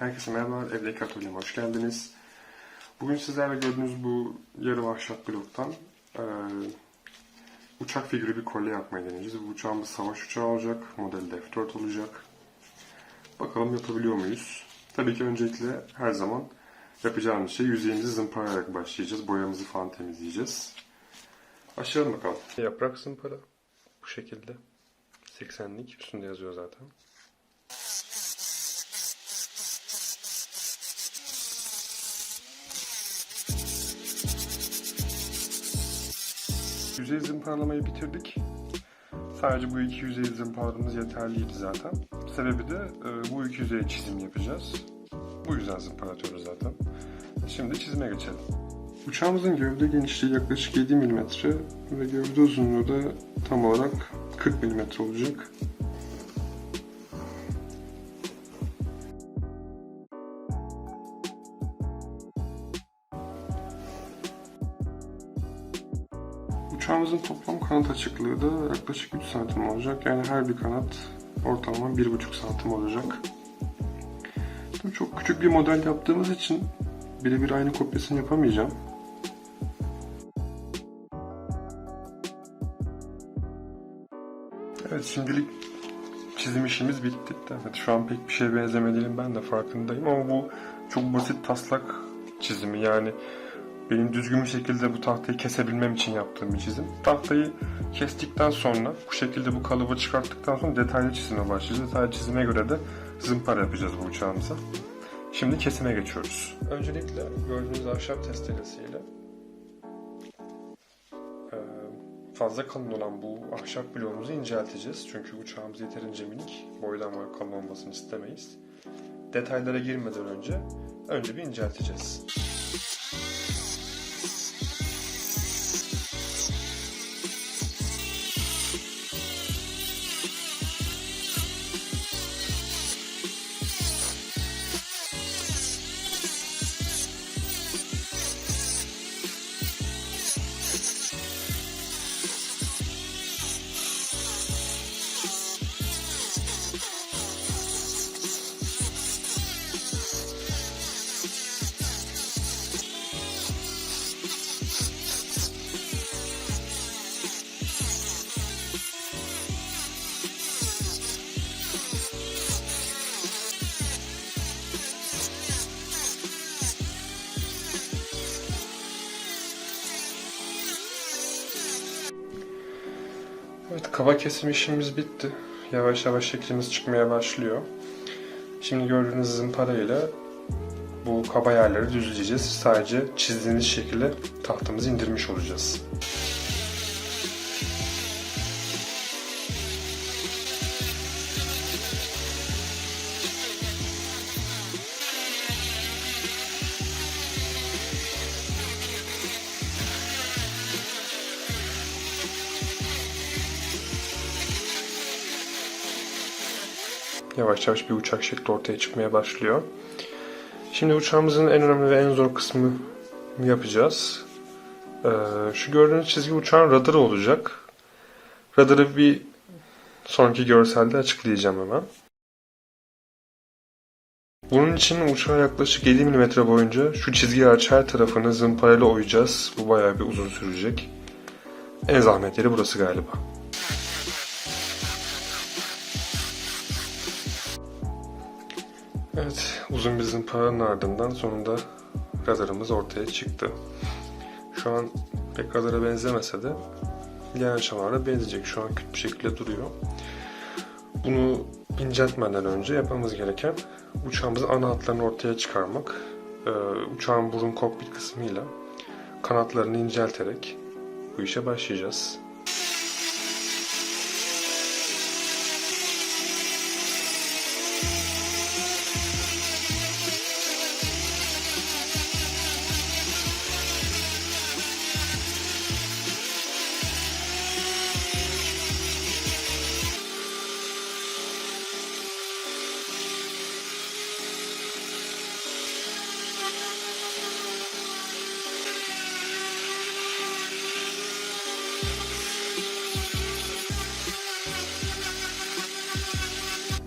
Herkese merhabalar, Evdeki Atölyeme hoş geldiniz. Bugün sizlerle gördüğünüz bu yarı ahşap bloktan eee, uçak figürü bir kolye yapmayı deneyeceğiz. Bu uçağımız savaş uçağı olacak, modeli de F4 olacak. Bakalım yapabiliyor muyuz? Tabii ki öncelikle her zaman yapacağımız şey yüzeyimizi zımparalayarak başlayacağız. Boyamızı falan temizleyeceğiz. Başlayalım bakalım. Yaprak zımpara bu şekilde. 80'lik üstünde yazıyor zaten. Yüzey zımparalamayı bitirdik. Sadece bu iki yüzey zımparamız yeterliydi zaten. Sebebi de e, bu iki yüzeye çizim yapacağız. Bu yüzden zımpalatıyoruz zaten. Şimdi çizime geçelim. Uçağımızın gövde genişliği yaklaşık 7 mm ve gövde uzunluğu da tam olarak 40 mm olacak. Uçağımızın toplam kanat açıklığı da yaklaşık 3 santim olacak. Yani her bir kanat ortalama 1,5 santim olacak. Tabii çok küçük bir model yaptığımız için birebir aynı kopyasını yapamayacağım. Evet şimdilik çizim işimiz bitti. Evet şu an pek bir şeye benzemediğinin ben de farkındayım ama bu çok basit taslak çizimi yani benim düzgün bir şekilde bu tahtayı kesebilmem için yaptığım bir çizim. Tahtayı kestikten sonra bu şekilde bu kalıbı çıkarttıktan sonra detaylı çizime başlayacağız. Detaylı çizime göre de zımpara yapacağız bu uçağımıza. Şimdi kesime geçiyoruz. Öncelikle gördüğünüz ahşap testeresiyle eee, fazla kalın olan bu ahşap bloğumuzu incelteceğiz. Çünkü uçağımız yeterince minik. Boydan boya kalın olmasını istemeyiz. Detaylara girmeden önce önce bir incelteceğiz. Kaba kesim işimiz bitti. Yavaş yavaş şeklimiz çıkmaya başlıyor. Şimdi gördüğünüz zımpara ile bu kaba yerleri düzleyeceğiz. Sadece çizdiğimiz şekilde tahtamızı indirmiş olacağız. Yavaş yavaş bir uçak şekli ortaya çıkmaya başlıyor. Şimdi uçağımızın en önemli ve en zor kısmı yapacağız. Ee, şu gördüğünüz çizgi uçağın radarı olacak. Radarı bir sonraki görselde açıklayacağım hemen. Bunun için uçağa yaklaşık 7 mm boyunca şu çizgi hariç her tarafını zımparayla oyacağız. Bu bayağı bir uzun sürecek. En zahmetleri burası galiba. Evet, uzun bir zımparanın ardından sonunda radarımız ortaya çıktı. Şu an pek radara benzemese de ilerleyen aşamalarda benzeyecek. Şu an kötü bir şekilde duruyor. Bunu inceltmeden önce yapmamız gereken uçağımızın ana hatlarını ortaya çıkarmak. Ee, uçağın burun kokpit kısmıyla kanatlarını incelterek bu işe başlayacağız.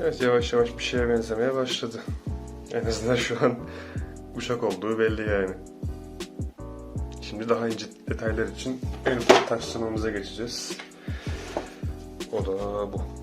Evet yavaş yavaş bir şeye benzemeye başladı. En azından şu an uçak olduğu belli yani. Şimdi daha ince detaylar için en ufak taşlamamıza geçeceğiz. O da bu.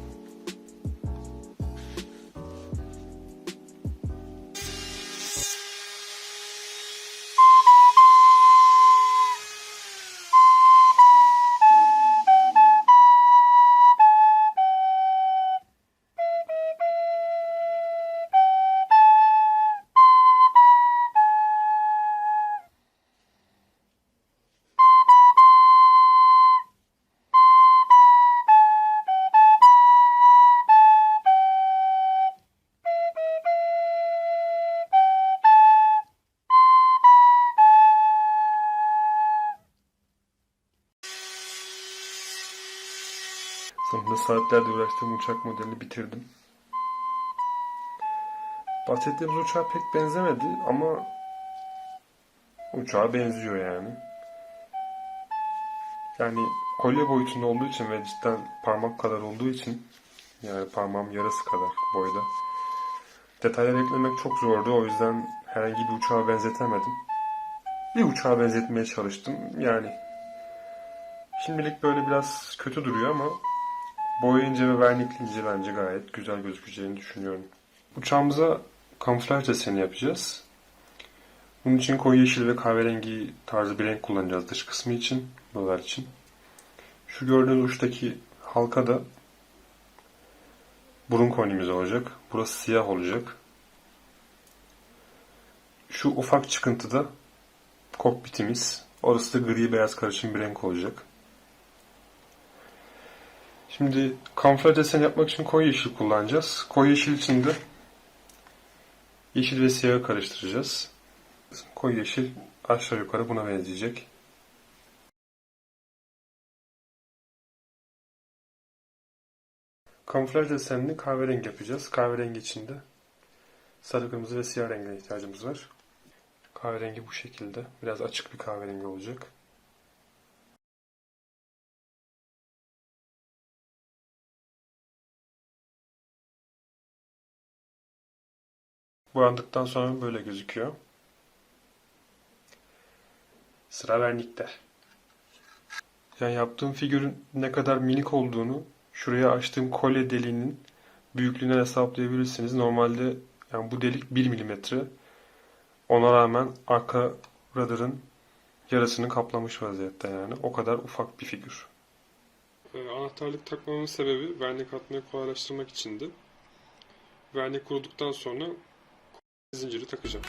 Sonunda saatlerce uğraştığım uçak modelini bitirdim. Bahsettiğimiz uçağa pek benzemedi ama uçağa benziyor yani. Yani kolye boyutunda olduğu için ve cidden parmak kadar olduğu için yani parmağım yarısı kadar boyda. Detaylar eklemek çok zordu o yüzden herhangi bir uçağa benzetemedim. Bir uçağa benzetmeye çalıştım yani. Şimdilik böyle biraz kötü duruyor ama boyayınca ve verniklince bence gayet güzel gözükeceğini düşünüyorum. Uçağımıza kamuflaj deseni yapacağız. Bunun için koyu yeşil ve kahverengi tarzı bir renk kullanacağız dış kısmı için, buralar için. Şu gördüğünüz uçtaki halka da burun konimiz olacak. Burası siyah olacak. Şu ufak çıkıntıda kokpitimiz. Orası da gri beyaz karışım bir renk olacak. Şimdi kamuflaj deseni yapmak için koyu yeşil kullanacağız. Koyu yeşil için de yeşil ve siyahı karıştıracağız. Koyu yeşil aşağı yukarı buna benzeyecek. Kamuflaj desenini kahverengi yapacağız. Kahverengi için de sarı, kırmızı ve siyah rengine ihtiyacımız var. Kahverengi bu şekilde. Biraz açık bir kahverengi olacak. Boyandıktan sonra böyle gözüküyor. Sıra vernikte. Yani yaptığım figürün ne kadar minik olduğunu şuraya açtığım kolye deliğinin büyüklüğünden hesaplayabilirsiniz. Normalde yani bu delik 1 milimetre. Ona rağmen arka radarın yarısını kaplamış vaziyette yani. O kadar ufak bir figür. anahtarlık takmamın sebebi vernik atmayı kolaylaştırmak içindi. Vernik kuruduktan sonra zinciri takacağım.